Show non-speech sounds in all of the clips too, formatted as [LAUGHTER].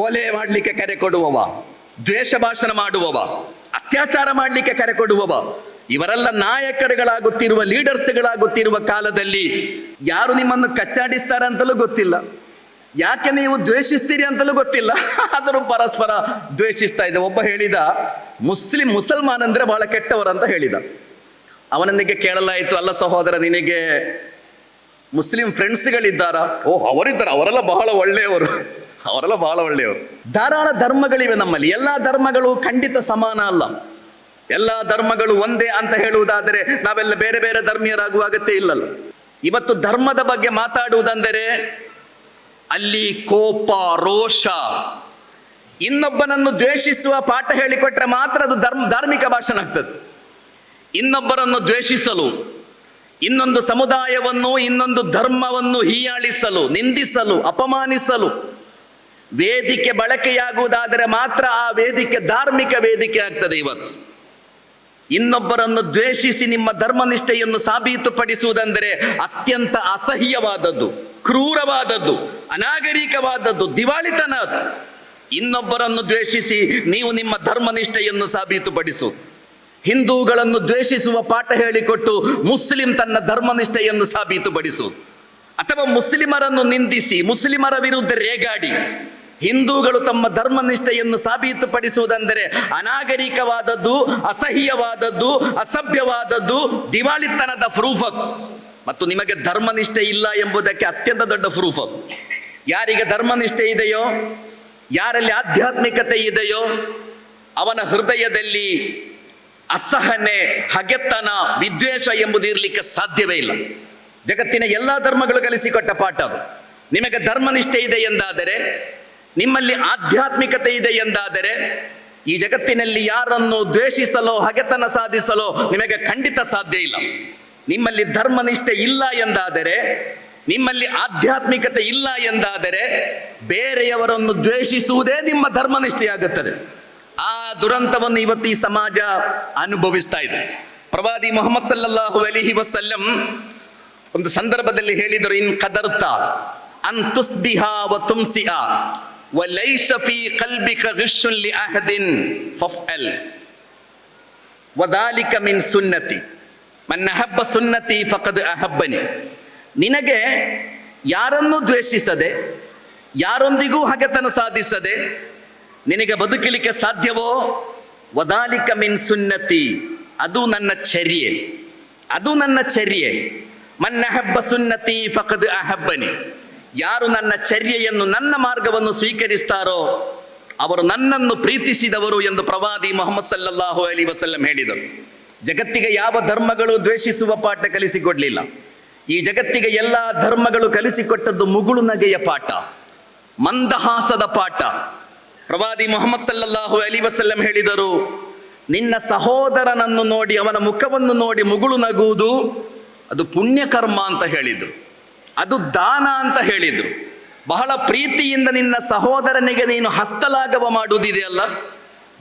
ಕೊಲೆ ಮಾಡಲಿಕ್ಕೆ ಕರೆ ಕೊಡುವವ, ದ್ವೇಷ ಭಾಷಣ ಮಾಡುವವ, ಅತ್ಯಾಚಾರ ಮಾಡಲಿಕ್ಕೆ ಕರೆ ಕೊಡುವವ, ಇವರೆಲ್ಲ ನಾಯಕರುಗಳಾಗುತ್ತಿರುವ, ಲೀಡರ್ಸ್ಗಳಾಗುತ್ತಿರುವ ಕಾಲದಲ್ಲಿ ಯಾರು ನಿಮ್ಮನ್ನು ಕಚ್ಚಾಡಿಸ್ತಾರೆ ಅಂತಲೂ ಗೊತ್ತಿಲ್ಲ. ಯಾಕೆ ನೀವು ದ್ವೇಷಿಸ್ತೀರಿ ಅಂತಲೂ ಗೊತ್ತಿಲ್ಲ. ಆದರೂ ಪರಸ್ಪರ ದ್ವೇಷಿಸ್ತಾ ಇದ್ದ. ಒಬ್ಬ ಹೇಳಿದ, ಮುಸ್ಲಿಂ ಮುಸಲ್ಮಾನ್ ಅಂದ್ರೆ ಬಹಳ ಕೆಟ್ಟವರಂತ ಹೇಳಿದ. ಅವನೊಂದಿಗೆ ಕೇಳಲಾಯಿತು, ಅಲ್ಲ ಸಹೋದರ, ನಿನಗೆ ಮುಸ್ಲಿಂ ಫ್ರೆಂಡ್ಸ್ಗಳಿದ್ದಾರಾ ಓ ಅವರಿದ್ದಾರೆ. ಅವರೆಲ್ಲ ಬಹಳ ಒಳ್ಳೆಯವರು. ಅವರೆಲ್ಲ ಬಹಳ ಒಳ್ಳೆಯವರು. ಧಾರಾಳ ಧರ್ಮಗಳಿವೆ ನಮ್ಮಲ್ಲಿ. ಎಲ್ಲ ಧರ್ಮಗಳು ಖಂಡಿತ ಸಮಾನ ಅಲ್ಲ. ಎಲ್ಲ ಧರ್ಮಗಳು ಒಂದೇ ಅಂತ ಹೇಳುವುದಾದರೆ ನಾವೆಲ್ಲ ಬೇರೆ ಬೇರೆ ಧರ್ಮೀಯರಾಗುವ ಅಗತ್ಯ ಇಲ್ಲಲ್ಲ. ಇವತ್ತು ಧರ್ಮದ ಬಗ್ಗೆ ಮಾತಾಡುವುದೆಂದರೆ ಅಲ್ಲಿ ಕೋಪ, ರೋಷ. ಇನ್ನೊಬ್ಬನನ್ನು ದ್ವೇಷಿಸುವ ಪಾಠ ಹೇಳಿಕೊಟ್ರೆ ಮಾತ್ರ ಅದು ಧರ್ಮ, ಧಾರ್ಮಿಕ ಭಾಷಣ ಆಗ್ತದೆ. ಇನ್ನೊಬ್ಬರನ್ನು ದ್ವೇಷಿಸಲು, ಇನ್ನೊಂದು ಸಮುದಾಯವನ್ನು, ಇನ್ನೊಂದು ಧರ್ಮವನ್ನು ಹೀಯಾಳಿಸಲು, ನಿಂದಿಸಲು, ಅಪಮಾನಿಸಲು ವೇದಿಕೆ ಬಳಕೆಯಾಗುವುದಾದರೆ ಮಾತ್ರ ಆ ವೇದಿಕೆ ಧಾರ್ಮಿಕ ವೇದಿಕೆ ಆಗ್ತದೆ ಇವತ್ತು. ಇನ್ನೊಬ್ಬರನ್ನು ದ್ವೇಷಿಸಿ ನಿಮ್ಮ ಧರ್ಮನಿಷ್ಠೆಯನ್ನು ಸಾಬೀತುಪಡಿಸುವುದೆಂದರೆ ಅತ್ಯಂತ ಅಸಹ್ಯವಾದದ್ದು, ಕ್ರೂರವಾದದ್ದು, ಅನಾಗರಿಕವಾದದ್ದು, ದಿವಾಳಿತನ ಇನ್ನೊಬ್ಬರನ್ನು ದ್ವೇಷಿಸಿ ನೀವು ನಿಮ್ಮ ಧರ್ಮನಿಷ್ಠೆಯನ್ನು ಸಾಬೀತುಪಡಿಸು. ಹಿಂದೂಗಳನ್ನು ದ್ವೇಷಿಸುವ ಪಾಠ ಹೇಳಿಕೊಟ್ಟು ಮುಸ್ಲಿಂ ತನ್ನ ಧರ್ಮನಿಷ್ಠೆಯನ್ನು ಸಾಬೀತುಪಡಿಸು. ಅಥವಾ ಮುಸ್ಲಿಮರನ್ನು ನಿಂದಿಸಿ, ಮುಸ್ಲಿಮರ ವಿರುದ್ಧ ರೇಗಾಡಿ. ಹಿಂದೂಗಳು ತಮ್ಮ ಧರ್ಮನಿಷ್ಠೆಯನ್ನು ಸಾಬೀತುಪಡಿಸುವುದೆಂದರೆ ಅನಾಗರಿಕವಾದದ್ದು, ಅಸಹ್ಯವಾದದ್ದು, ಅಸಭ್ಯವಾದದ್ದು, ದಿವಾಳಿತನದ ಪ್ರೂಫ್. ಮತ್ತು ನಿಮಗೆ ಧರ್ಮನಿಷ್ಠೆ ಇಲ್ಲ ಎಂಬುದಕ್ಕೆ ಅತ್ಯಂತ ದೊಡ್ಡ ಪ್ರೂಫ್. ಯಾರಿಗೆ ಧರ್ಮನಿಷ್ಠೆ ಇದೆಯೋ, ಯಾರಲ್ಲಿ ಆಧ್ಯಾತ್ಮಿಕತೆ ಇದೆಯೋ, ಅವನ ಹೃದಯದಲ್ಲಿ ಅಸಹನೆ, ಹಗೆತನ, ವಿದ್ವೇಷ ಎಂಬುದು ಇರಲಿಕ್ಕೆ ಸಾಧ್ಯವೇ ಇಲ್ಲ. ಜಗತ್ತಿನ ಎಲ್ಲಾ ಧರ್ಮಗಳು ಕಲಿಸಿಕೊಟ್ಟ ಪಾಠ ನಿಮಗೆ ಧರ್ಮನಿಷ್ಠೆ ಇದೆ ಎಂದಾದರೆ ನಿಮ್ಮಲ್ಲಿ ಆಧ್ಯಾತ್ಮಿಕತೆ ಇದೆ ಎಂದಾದರೆ ಈ ಜಗತ್ತಿನಲ್ಲಿ ಯಾರನ್ನು ದ್ವೇಷಿಸಲೋ, ಹಗೆತನ ಸಾಧಿಸಲೋ ನಿಮಗೆ ಖಂಡಿತ ಸಾಧ್ಯ ಇಲ್ಲ. ನಿಮ್ಮಲ್ಲಿ ಧರ್ಮನಿಷ್ಠೆ ಇಲ್ಲ ಎಂದಾದರೆ, ನಿಮ್ಮಲ್ಲಿ ಆಧ್ಯಾತ್ಮಿಕತೆ ಇಲ್ಲ ಎಂದಾದರೆ ಬೇರೆಯವರನ್ನು ದ್ವೇಷಿಸುವುದೇ ನಿಮ್ಮ ಧರ್ಮನಿಷ್ಠೆಯಾಗುತ್ತದೆ. ಆ ದುರಂತವನ್ನು ಇವತ್ತು ಈ ಸಮಾಜ ಅನುಭವಿಸ್ತಾ ಇದೆ. ಪ್ರವಾದಿ ಮೊಹಮ್ಮದ್ ಸಲ್ಲಲ್ಲಾಹು ಅಲಿಹಿ ವಸಲ್ಲಂ ಒಂದು ಸಂದರ್ಭದಲ್ಲಿ ಹೇಳಿದರು, ಇನ್ ಕದರ್ತ ಅನ್ ತುಸ್ಬಿಹಾ ವ ತುಮ್ಸಿಹ. ವ في قلبك غش لأحد فافعل. وذلك من سنتي. من ಸುನ್ನತಿ سنتي فقد ಅಹಬ್ಬನಿ ನಿನಗೆ ಯಾರನ್ನು ದ್ವೇಷಿಸದೆ, ಯಾರೊಂದಿಗೂ ಹಗೆತನ ಸಾಧಿಸದೆ ನಿನಗೆ ಬದುಕಲಿಕ್ಕೆ ಸಾಧ್ಯವೋ? ವದಾಲಿಕ ಮಿನ್ ಸುನ್ನತಿ. ಅದು ನನ್ನ ಚರ್ಯೆ. ಅದು ನನ್ನ ಚರ್ಯೆ. ಮನ್ನ ಹಬ್ಬ ಸುನ್ನತಿ ಫಕದ್ ಅಹಬ್ಬನಿ. ಯಾರು ನನ್ನ ಚರ್ಯೆಯನ್ನು ನನ್ನ ಮಾರ್ಗವನ್ನು ಸ್ವೀಕರಿಸ್ತಾರೋ ಅವರು ನನ್ನನ್ನು ಪ್ರೀತಿಸಿದವರು ಎಂದು ಪ್ರವಾದಿ ಮೊಹಮ್ಮದ್ ಸಲ್ಲಲ್ಲಾಹು ಅಲಿ ವಸಲ್ಲಂ ಹೇಳಿದರು. ಜಗತ್ತಿಗೆ ಯಾವ ಧರ್ಮಗಳು ದ್ವೇಷಿಸುವ ಪಾಠ ಕಲಿಸಿಕೊಡ್ಲಿಲ್ಲ. ಈ ಜಗತ್ತಿಗೆ ಎಲ್ಲ ಧರ್ಮಗಳು ಕಲಿಸಿಕೊಟ್ಟದ್ದು ಮುಗುಳು ನಗೆಯ ಪಾಠ, ಮಂದಹಾಸದ ಪಾಠ. ಪ್ರವಾದಿ ಮೊಹಮ್ಮದ್ ಸಲ್ಲಲ್ಲಾಹು ಅಲಿ ವಸಲ್ಲಂ ಹೇಳಿದರು, ನಿನ್ನ ಸಹೋದರನನ್ನು ನೋಡಿ ಅವನ ಮುಖವನ್ನು ನೋಡಿ ಮುಗುಳು ನಗುವುದು ಅದು ಪುಣ್ಯಕರ್ಮ ಅಂತ ಹೇಳಿದ್ರು. ಅದು ದಾನ ಅಂತ ಹೇಳಿದ್ರು. ಬಹಳ ಪ್ರೀತಿಯಿಂದ ನಿನ್ನ ಸಹೋದರನಿಗೆ ನೀನು ಹಸ್ತಲಾಘವ ಮಾಡುವುದಿದೆಯಲ್ಲ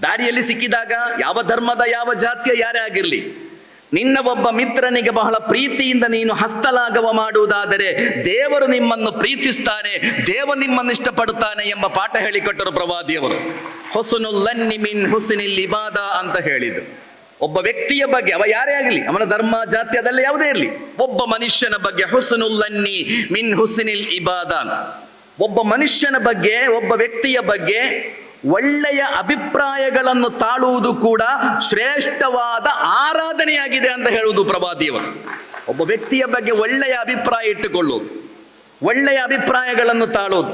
ದಾರಿಯಲ್ಲಿ ಸಿಕ್ಕಿದಾಗ ಯಾವ ಧರ್ಮದ ಯಾವ ಜಾತಿಯ ಯಾರೇ ಆಗಿರಲಿ, ನಿನ್ನ ಒಬ್ಬ ಮಿತ್ರನಿಗೆ ಬಹಳ ಪ್ರೀತಿಯಿಂದ ನೀನು ಹಸ್ತಲಾಘವ ಮಾಡುವುದಾದರೆ ದೇವರು ನಿಮ್ಮನ್ನು ಪ್ರೀತಿಸ್ತಾನೆ ದೇವ ನಿಮ್ಮನ್ನು ಇಷ್ಟಪಡುತ್ತಾನೆ ಎಂಬ ಪಾಠ ಹೇಳಿಕೊಟ್ಟರು ಪ್ರವಾದಿಯವರು. ಹೊಸುನುಲ್ಲನ್ನಿ ಮಿನ್ ಹುಸಿನಿಲ್ ಇಬಾದ ಅಂತ ಹೇಳಿದರು. ಒಬ್ಬ ವ್ಯಕ್ತಿಯ ಬಗ್ಗೆ ಅವ ಯಾರೇ ಆಗಲಿ ಅವನ ಧರ್ಮ ಜಾತಿ ಅದೆಲ್ಲ ಯಾವುದೇ ಇರಲಿ. ಒಬ್ಬ ಮನುಷ್ಯನ ಬಗ್ಗೆ ಹುಸನುಲ್ಲನ್ನಿ ಮಿನ್ ಹುಸಿನಿಲ್ ಇಬಾದ ಒಬ್ಬ ಮನುಷ್ಯನ ಬಗ್ಗೆ ಒಬ್ಬ ವ್ಯಕ್ತಿಯ ಬಗ್ಗೆ ಒಳ್ಳೆಯ ಅಭಿಪ್ರಾಯಗಳನ್ನು ತಾಳುವುದು ಕೂಡ ಶ್ರೇಷ್ಠವಾದ ಆರಾಧನೆಯಾಗಿದೆ ಅಂತ ಹೇಳುವುದು ಪ್ರವಾದಿಯವರು ಒಬ್ಬ ವ್ಯಕ್ತಿಯ ಬಗ್ಗೆ ಒಳ್ಳೆಯ ಅಭಿಪ್ರಾಯ ಇಟ್ಟುಕೊಳ್ಳುವುದು ಒಳ್ಳೆಯ ಅಭಿಪ್ರಾಯಗಳನ್ನು ತಾಳುವುದು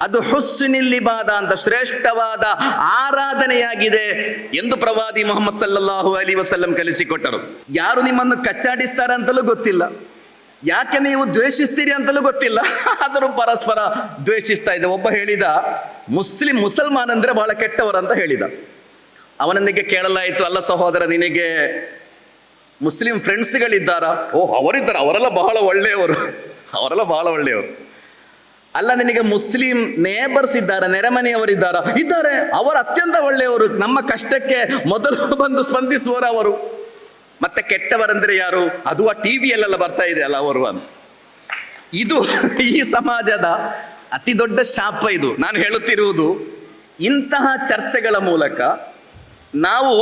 ಅದು ಹುಸ್ಸಿನಿಲ್ಲಿಬಾದ ಅಂತ ಶ್ರೇಷ್ಠವಾದ ಆರಾಧನೆಯಾಗಿದೆ ಎಂದು ಪ್ರವಾದಿ ಮೊಹಮ್ಮದ್ ಸಲ್ಲಲ್ಲಾಹು ಅಲಿ ವಸಲ್ಲಂ ಕಲಿಸಿಕೊಟ್ಟರು. ಯಾರು ನಿಮ್ಮನ್ನು ಕಚ್ಚಾಡಿಸ್ತಾರೆ ಅಂತಲೂ ಗೊತ್ತಿಲ್ಲ. ಯಾಕೆ ನೀವು ದ್ವೇಷಿಸ್ತೀರಿ ಅಂತಲೂ ಗೊತ್ತಿಲ್ಲ. ಆದರೂ ಪರಸ್ಪರ ದ್ವೇಷಿಸ್ತಾ ಇದ್ದ. ಒಬ್ಬ ಹೇಳಿದ, ಮುಸ್ಲಿಂ ಮುಸಲ್ಮಾನ್ ಅಂದ್ರೆ ಬಹಳ ಕೆಟ್ಟವರಂತ ಹೇಳಿದ. ಅವನೊಂದಿಗೆ ಕೇಳಲಾಯಿತು, ಅಲ್ಲ ಸಹೋದರ, ನಿನಗೆ ಮುಸ್ಲಿಂ ಫ್ರೆಂಡ್ಸ್ಗಳಿದ್ದಾರಾ ಓಹ್, ಅವರಿದ್ದಾರೆ. ಅವರೆಲ್ಲ ಬಹಳ ಒಳ್ಳೆಯವರು. ಅವರೆಲ್ಲ ಬಹಳ ಒಳ್ಳೆಯವರು. ಅಲ್ಲ, ನಿನಗೆ ಮುಸ್ಲಿಂ ನೇಬರ್ಸ್ ಇದ್ದಾರೆ, ನೆರೆಮನೆಯವರಿದ್ದಾರ. ಇದ್ದಾರೆ. ಅವರು ಅತ್ಯಂತ ಒಳ್ಳೆಯವರು. ನಮ್ಮ ಕಷ್ಟಕ್ಕೆ ಮೊದಲು [LAUGHS] ಬಂದು ಸ್ಪಂದಿಸುವರು ಅವರು. ಮತ್ತೆ ಕೆಟ್ಟವರಂದ್ರೆ ಯಾರು? ಅದು ಆ ಟಿ ವಿಯಲ್ಲೆಲ್ಲ ಬರ್ತಾ ಇದೆ ಅಲ್ಲ ಅವರು ಅಂತ. ಇದು [LAUGHS] ಈ ಸಮಾಜದ ಅತಿ ದೊಡ್ಡ ಶಾಪ ಇದು. ನಾನು ಹೇಳುತ್ತಿರುವುದು, ಇಂತಹ ಚರ್ಚೆಗಳ ಮೂಲಕ ನಾವು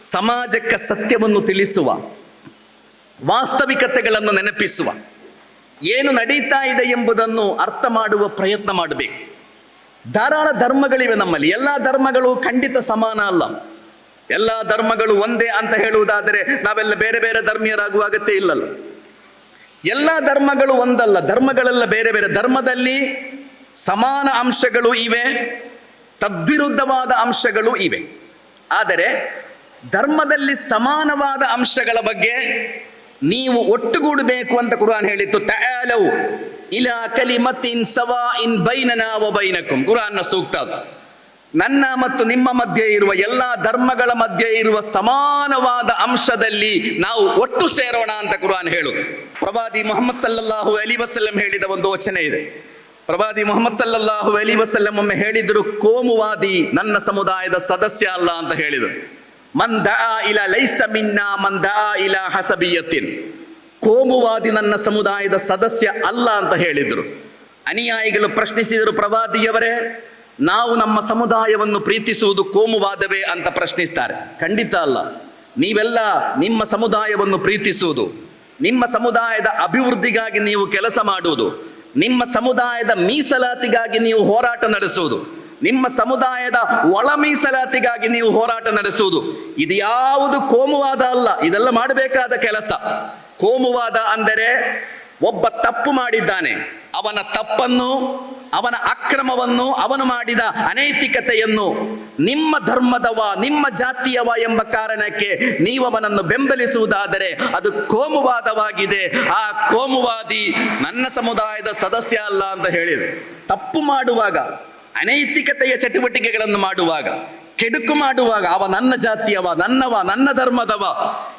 ಸಮಾಜಕ್ಕೆ ಸತ್ಯವನ್ನು ತಿಳಿಸುವ, ವಾಸ್ತವಿಕತೆಗಳನ್ನು ನೆನಪಿಸುವ. ಏನು ನಡೀತಾ ಇದೆ ಎಂಬುದನ್ನು ಅರ್ಥ ಮಾಡುವ ಪ್ರಯತ್ನ ಮಾಡಬೇಕು. ಧಾರಾಳ ಧರ್ಮಗಳಿವೆ ನಮ್ಮಲ್ಲಿ. ಎಲ್ಲ ಧರ್ಮಗಳು ಖಂಡಿತ ಸಮಾನ ಅಲ್ಲ. ಎಲ್ಲ ಧರ್ಮಗಳು ಒಂದೇ ಅಂತ ಹೇಳುವುದಾದರೆ ನಾವೆಲ್ಲ ಬೇರೆ ಬೇರೆ ಧರ್ಮೀಯರಾಗುವ ಅಗತ್ಯ ಇಲ್ಲಲ್ಲ. ಎಲ್ಲ ಧರ್ಮಗಳು ಒಂದಲ್ಲ. ಧರ್ಮಗಳೆಲ್ಲ ಬೇರೆ ಬೇರೆ. ಧರ್ಮದಲ್ಲಿ ಸಮಾನ ಅಂಶಗಳು ಇವೆ, ತದ್ವಿರುದ್ಧವಾದ ಅಂಶಗಳು ಇವೆ. ಆದರೆ ಧರ್ಮದಲ್ಲಿ ಸಮಾನವಾದ ಅಂಶಗಳ ಬಗ್ಗೆ ನೀವು ಒಟ್ಟುಗೂಡಬೇಕು ಅಂತ ಕುರಾನ್ ಹೇಳಿತ್ತು ತಆಲವು ಇಲಾ ಕಲಿಮತಿನ್ ಸವಾ ಇನ್ ಬೈನನ ವ ಬೈನಕುಂ. ಕುರಾನ್ನ ಸೂಕ್ತ. ನನ್ನ ಮತ್ತು ನಿಮ್ಮ ಮಧ್ಯೆ ಇರುವ ಎಲ್ಲ ಧರ್ಮಗಳ ಮಧ್ಯೆ ಇರುವ ಸಮಾನವಾದ ಅಂಶದಲ್ಲಿ ನಾವು ಒಟ್ಟು ಸೇರೋಣ ಅಂತ ಕುರಾನ್ ಹೇಳು. ಪ್ರವಾದಿ ಮೊಹಮ್ಮದ್ ಸಲ್ಲಲ್ಲಾಹು ಅಲಿ ವಸಲ್ಲಂ ಹೇಳಿದ ಒಂದು ವಚನೆ ಇದೆ. ಪ್ರವಾದಿ ಮೊಹಮ್ಮದ್ ಸಲ್ಲಲ್ಲಾಹು ಅಲಿ ವಸಲ್ಲಂ ಒಮ್ಮೆ ಹೇಳಿದ್ರು, ಕೋಮುವಾದಿ ನನ್ನ ಸಮುದಾಯದ ಸದಸ್ಯ ಅಲ್ಲ ಅಂತ ಹೇಳಿದರು. ಇಲ ಹಸಬಿಯತ್ತಿನ್ ಕೋಮುವಾದಿ ನನ್ನ ಸಮುದಾಯದ ಸದಸ್ಯ ಅಲ್ಲ ಅಂತ ಹೇಳಿದರು. ಅನುಯಾಯಿಗಳು ಪ್ರಶ್ನಿಸಿದರು, ಪ್ರವಾದಿಯವರೇ, ನಾವು ನಮ್ಮ ಸಮುದಾಯವನ್ನು ಪ್ರೀತಿಸುವುದು ಕೋಮುವಾದವೇ ಅಂತ ಪ್ರಶ್ನಿಸ್ತಾರೆ. ಖಂಡಿತ ಅಲ್ಲ. ನೀವೆಲ್ಲ ನಿಮ್ಮ ಸಮುದಾಯವನ್ನು ಪ್ರೀತಿಸುವುದು, ನಿಮ್ಮ ಸಮುದಾಯದ ಅಭಿವೃದ್ಧಿಗಾಗಿ ನೀವು ಕೆಲಸ ಮಾಡುವುದು, ನಿಮ್ಮ ಸಮುದಾಯದ ಮೀಸಲಾತಿಗಾಗಿ ನೀವು ಹೋರಾಟ ನಡೆಸುವುದು ನಿಮ್ಮ ಸಮುದಾಯದ ಒಳ ಮೀಸಲಾತಿಗಾಗಿ ನೀವು ಹೋರಾಟ ನಡೆಸುವುದು. ಇದು ಯಾವುದು ಕೋಮುವಾದ ಅಲ್ಲ. ಇದೆಲ್ಲ ಮಾಡಬೇಕಾದ ಕೆಲಸ. ಕೋಮುವಾದ ಅಂದರೆ ಒಬ್ಬ ತಪ್ಪು ಮಾಡಿದ್ದಾನೆ. ಅವನ ತಪ್ಪನ್ನು, ಅವನ ಅಕ್ರಮವನ್ನು, ಅವನು ಮಾಡಿದ ಅನೈತಿಕತೆಯನ್ನು ನಿಮ್ಮ ಧರ್ಮದವ, ನಿಮ್ಮ ಜಾತಿಯವ ಎಂಬ ಕಾರಣಕ್ಕೆ ನೀವು ಅವನನ್ನು ಬೆಂಬಲಿಸುವುದಾದರೆ ಅದು ಕೋಮುವಾದವಾಗಿದೆ. ಆ ಕೋಮುವಾದಿ ನನ್ನ ಸಮುದಾಯದ ಸದಸ್ಯ ಅಲ್ಲ ಅಂತ ಹೇಳಿದ್ರು. ತಪ್ಪು ಮಾಡುವಾಗ ಅನೈತಿಕತೆಯ ಚಟುವಟಿಕೆಗಳನ್ನು ಮಾಡುವಾಗ, ಕೆಡುಕು ಮಾಡುವಾಗ, ಅವ ನನ್ನ ಜಾತಿಯವ ನನ್ನವ, ನನ್ನ ಧರ್ಮದವ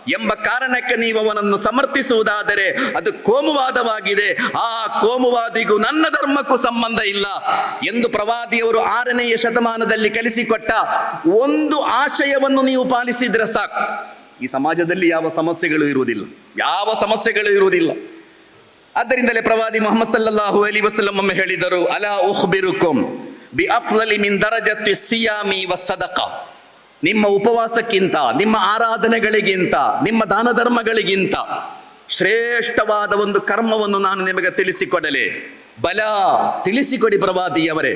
ಎಂಬ ಕಾರಣಕ್ಕೆ ನೀವು ಅವನನ್ನು ಸಮರ್ಥಿಸುವುದಾದರೆ ಅದು ಕೋಮುವಾದವಾಗಿದೆ. ಆ ಕೋಮುವಾದಿಗೂ ನನ್ನ ಧರ್ಮಕ್ಕೂ ಸಂಬಂಧ ಇಲ್ಲ ಎಂದು ಪ್ರವಾದಿಯವರು ಆರನೆಯ ಶತಮಾನದಲ್ಲಿ ಕಲಿಸಿಕೊಟ್ಟ ಒಂದು ಆಶಯವನ್ನು ನೀವು ಪಾಲಿಸಿದ್ರೆ ಸಾಕು. ಈ ಸಮಾಜದಲ್ಲಿ ಯಾವ ಸಮಸ್ಯೆಗಳು ಇರುವುದಿಲ್ಲ, ಯಾವ ಸಮಸ್ಯೆಗಳು ಇರುವುದಿಲ್ಲ. ಆದ್ದರಿಂದಲೇ ಪ್ರವಾದಿ ಮೊಹಮ್ಮದ್ ಸಲ್ಲಾಹು ಅಲಿ ಒಮ್ಮೆ ಹೇಳಿದರು, ಅಲಾ ಉಖ್ಬಿರುಕುಂ ಬಿ ಅಫ್ಲಲಿ ಮಿನ್ ದರಜತಿ ಸಿಯಾಮಿ ಸದಕ ನಿಮ್ಮ ಉಪವಾಸಕ್ಕಿಂತ, ನಿಮ್ಮ ಆರಾಧನೆಗಳಿಗಿಂತ, ನಿಮ್ಮ ದಾನ ಧರ್ಮಗಳಿಗಿಂತ ಶ್ರೇಷ್ಠವಾದ ಒಂದು ಕರ್ಮವನ್ನು ನಾನು ನಿಮಗೆ ತಿಳಿಸಿಕೊಡಲೆ. ಬಲ, ತಿಳಿಸಿಕೊಡಿ ಪ್ರವಾದಿಯವರೇ.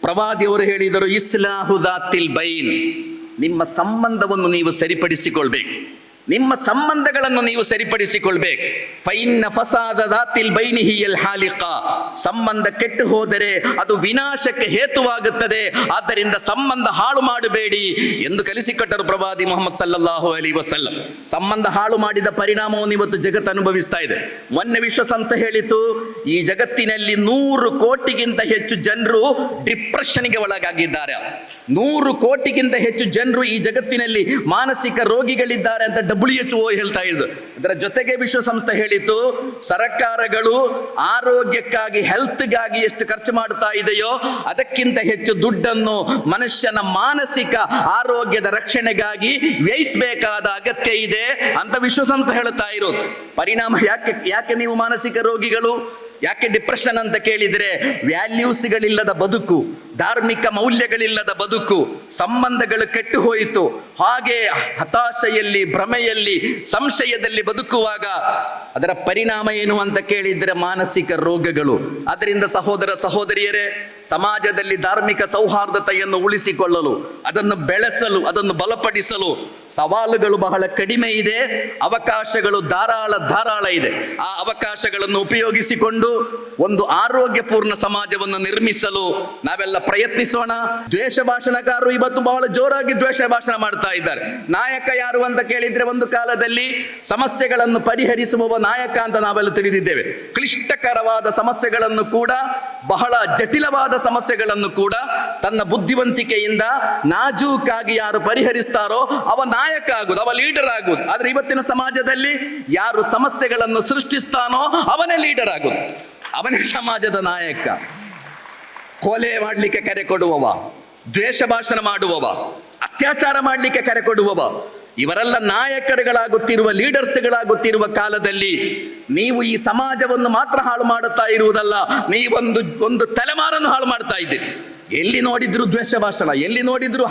ಪ್ರವಾದಿಯವರು ಹೇಳಿದರು ಇಸ್ಲಾಹುದಾತಿಲ್ ಬೈನ್. ನಿಮ್ಮ ಸಂಬಂಧವನ್ನು ನೀವು ಸರಿಪಡಿಸಿಕೊಳ್ಬೇಕು. ನಿಮ್ಮ ಸಂಬಂಧಗಳನ್ನು ನೀವು ಸರಿಪಡಿಸಿಕೊಳ್ಬೇಕು. ಫೈನ್ನ ಫಸಾದ ದಾತಿಲ್ ಬೈನಿಹಿಯಲ್ ಹಾಲಿಕ. ಸಂಬಂಧ ಕೆಟ್ಟು ಹೋದರೆ ಅದು ವಿನಾಶಕ್ಕೆ ಹೇತುವಾಗುತ್ತದೆ. ಆದ್ದರಿಂದ ಸಂಬಂಧ ಹಾಳು ಮಾಡಬೇಡಿ ಎಂದು ಕಲಿಸಿಕೊಟ್ಟರು ಪ್ರವಾದಿ ಮೊಹಮ್ಮದ್ ಸಲ್ಲಲ್ಲಾಹು ಅಲಿ ವಸಲ್ಲಂ. ಸಂಬಂಧ ಹಾಳು ಮಾಡಿದ ಪರಿಣಾಮವನ್ನು ಇವತ್ತು ಜಗತ್ತು ಅನುಭವಿಸ್ತಾ ಇದೆ. ಮೊನ್ನೆ ವಿಶ್ವಸಂಸ್ಥೆ ಹೇಳಿತು ಈ ಜಗತ್ತಿನಲ್ಲಿ ನೂರು ಕೋಟಿಗಿಂತ ಹೆಚ್ಚು ಜನರು ಡಿಪ್ರೆಷನ್ಗೆ ಒಳಗಾಗಿದ್ದಾರೆ. ನೂರು ಕೋಟಿಗಿಂತ ಹೆಚ್ಚು ಜನರು ಈ ಜಗತ್ತಿನಲ್ಲಿ ಮಾನಸಿಕ ರೋಗಿಗಳಿದ್ದಾರೆ ಅಂತ ಡಬ್ಲ್ಯೂ ಎಚ್ ಓ ಹೇಳ್ತಾ ಇದ್ದು ಅದರ ಜೊತೆಗೆ ವಿಶ್ವಸಂಸ್ಥೆ ಹೇಳಿತ್ತು, ಸರ್ಕಾರಗಳು ಆರೋಗ್ಯಕ್ಕಾಗಿ ಹೆಲ್ತ್ಗಾಗಿ ಎಷ್ಟು ಖರ್ಚು ಮಾಡ್ತಾ ಇದೆಯೋ ಅದಕ್ಕಿಂತ ಹೆಚ್ಚು ದುಡ್ಡನ್ನು ಮನುಷ್ಯನ ಮಾನಸಿಕ ಆರೋಗ್ಯದ ರಕ್ಷಣೆಗಾಗಿ ವ್ಯಯಿಸಬೇಕಾದ ಅಗತ್ಯ ಇದೆ ಅಂತ ವಿಶ್ವಸಂಸ್ಥೆ ಹೇಳುತ್ತಾ ಇರೋದು ಪರಿಣಾಮ ಯಾಕೆ ಯಾಕೆ ನೀವು ಮಾನಸಿಕ ರೋಗಿಗಳು? ಯಾಕೆ ಡಿಪ್ರೆಷನ್ ಅಂತ ಕೇಳಿದರೆ ವ್ಯಾಲ್ಯೂಸ್ಗಳಿಲ್ಲದ ಬದುಕು. ಧಾರ್ಮಿಕ ಮೌಲ್ಯಗಳಿಲ್ಲದ ಬದುಕು, ಸಂಬಂಧಗಳು ಕೆಟ್ಟು ಹೋಯಿತು. ಹಾಗೆ ಹತಾಶೆಯಲ್ಲಿ, ಭ್ರಮೆಯಲ್ಲಿ, ಸಂಶಯದಲ್ಲಿ ಬದುಕುವಾಗ ಅದರ ಪರಿಣಾಮ ಏನು ಅಂತ ಕೇಳಿದ್ರೆ ಮಾನಸಿಕ ರೋಗಗಳು. ಅದರಿಂದ ಸಹೋದರ ಸಹೋದರಿಯರೇ, ಸಮಾಜದಲ್ಲಿ ಧಾರ್ಮಿಕ ಸೌಹಾರ್ದತೆಯನ್ನು ಉಳಿಸಿಕೊಳ್ಳಲು, ಅದನ್ನು ಬೆಳೆಸಲು, ಅದನ್ನು ಬಲಪಡಿಸಲು ಸವಾಲುಗಳು ಬಹಳ ಕಡಿಮೆ ಇದೆ. ಅವಕಾಶಗಳು ಧಾರಾಳ ಧಾರಾಳ ಇದೆ. ಆ ಅವಕಾಶಗಳನ್ನು ಉಪಯೋಗಿಸಿಕೊಂಡು ಒಂದು ಆರೋಗ್ಯಪೂರ್ಣ ಸಮಾಜವನ್ನು ನಿರ್ಮಿಸಲು ನಾವೆಲ್ಲ ಪ್ರಯತ್ನಿಸೋಣ. ದ್ವೇಷ ಭಾಷಣಕಾರರು ಇವತ್ತು ಬಹಳ ಜೋರಾಗಿ ದ್ವೇಷ ಭಾಷಣ ಮಾಡ್ತಾ ಇದ್ದಾರೆ. ನಾಯಕ ಯಾರು ಅಂತ ಕೇಳಿದ್ರೆ ಒಂದು ಕಾಲದಲ್ಲಿ ಸಮಸ್ಯೆಗಳನ್ನು ಪರಿಹರಿಸುವವ ನಾಯಕ ಅಂತ ನಾವೆಲ್ಲ ತಿಳಿದಿದ್ದೇವೆ. ಕ್ಲಿಷ್ಟಕರವಾದ ಸಮಸ್ಯೆಗಳನ್ನು ಕೂಡ, ಬಹಳ ಜಟಿಲವಾದ ಸಮಸ್ಯೆಗಳನ್ನು ಕೂಡ ತನ್ನ ಬುದ್ಧಿವಂತಿಕೆಯಿಂದ ನಾಜೂಕಾಗಿ ಯಾರು ಪರಿಹರಿಸ್ತಾರೋ ಅವ ನಾಯಕ ಆಗುದು ಅವ ಲೀಡರ್ ಆಗುದು ಆದ್ರೆ ಇವತ್ತಿನ ಸಮಾಜದಲ್ಲಿ ಯಾರು ಸಮಸ್ಯೆಗಳನ್ನು ಸೃಷ್ಟಿಸ್ತಾನೋ ಅವನೇ ಲೀಡರ್ ಆಗುದು ಅವನೇ ಸಮಾಜದ ನಾಯಕ. ಕೊಲೆ ಮಾಡಲಿಕ್ಕೆ ಕರೆ ಕೊಡುವವ, ದ್ವೇಷ ಭಾಷಣ ಮಾಡುವವ, ಅತ್ಯಾಚಾರ ಮಾಡಲಿಕ್ಕೆ ಕರೆ ಕೊಡುವವ, ಇವರೆಲ್ಲ ನಾಯಕರುಗಳಾಗುತ್ತಿರುವ, ಲೀಡರ್ಸ್ಗಳಾಗುತ್ತಿರುವ ಕಾಲದಲ್ಲಿ ನೀವು ಈ ಸಮಾಜವನ್ನು ಮಾತ್ರ ಹಾಳು ಮಾಡುತ್ತಾ ಇರುವುದಲ್ಲ, ನೀವೊಂದು, ಒಂದು ತಲೆಮಾರನ್ನು ಹಾಳು ಮಾಡ್ತಾ ಇದ್ದೀರಿ. ಎಲ್ಲಿ ನೋಡಿದ್ರು ದ್ವೇಷ ಭಾಷಣ, ಎಲ್ಲಿ ನೋಡಿದ್ರು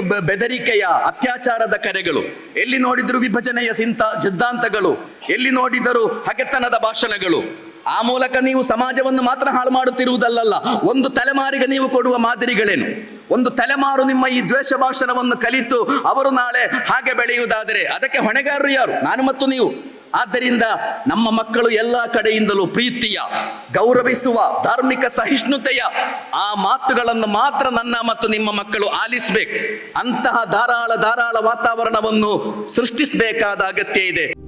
ಬೆ- ಬೆದರಿಕೆಯ, ಅತ್ಯಾಚಾರದ ಕರೆಗಳು, ಎಲ್ಲಿ ನೋಡಿದ್ರು ವಿಭಜನೆಯ ಸಿಂತ, ಸಿದ್ಧಾಂತಗಳು, ಎಲ್ಲಿ ನೋಡಿದರೂ ಹಗೆತನದ ಭಾಷಣಗಳು ಆ ಮೂಲಕ ನೀವು ಸಮಾಜವನ್ನು ಮಾತ್ರ ಹಾಳು ಮಾಡುತ್ತಿರುವುದಲ್ಲಲ್ಲ, ಒಂದು ತಲೆಮಾರಿಗೆ ನೀವು ಕೊಡುವ ಮಾದರಿಗಳೇನು? ಒಂದು ತಲೆಮಾರು ನಿಮ್ಮ ಈ ದ್ವೇಷ ಭಾಷಣವನ್ನು ಕಲಿತು ಅವರು ನಾಳೆ ಹಾಗೆ ಬೆಳೆಯುವುದಾದರೆ ಅದಕ್ಕೆ ಹೊಣೆಗಾರರು ಯಾರು? ನಾನು ಮತ್ತು ನೀವು. ಆದ್ದರಿಂದ ನಮ್ಮ ಮಕ್ಕಳು ಎಲ್ಲ ಕಡೆಯಿಂದಲೂ ಪ್ರೀತಿಯ, ಗೌರವಿಸುವ, ಧಾರ್ಮಿಕ ಸಹಿಷ್ಣುತೆಯ ಆ ಮಾತುಗಳನ್ನು ಮಾತ್ರ ನನ್ನ ಮತ್ತು ನಿಮ್ಮ ಮಕ್ಕಳು ಆಲಿಸಬೇಕು. ಅಂತಹ ಧಾರಾಳ ಧಾರಾಳ ವಾತಾವರಣವನ್ನು ಸೃಷ್ಟಿಸಬೇಕಾದ ಅಗತ್ಯ ಇದೆ.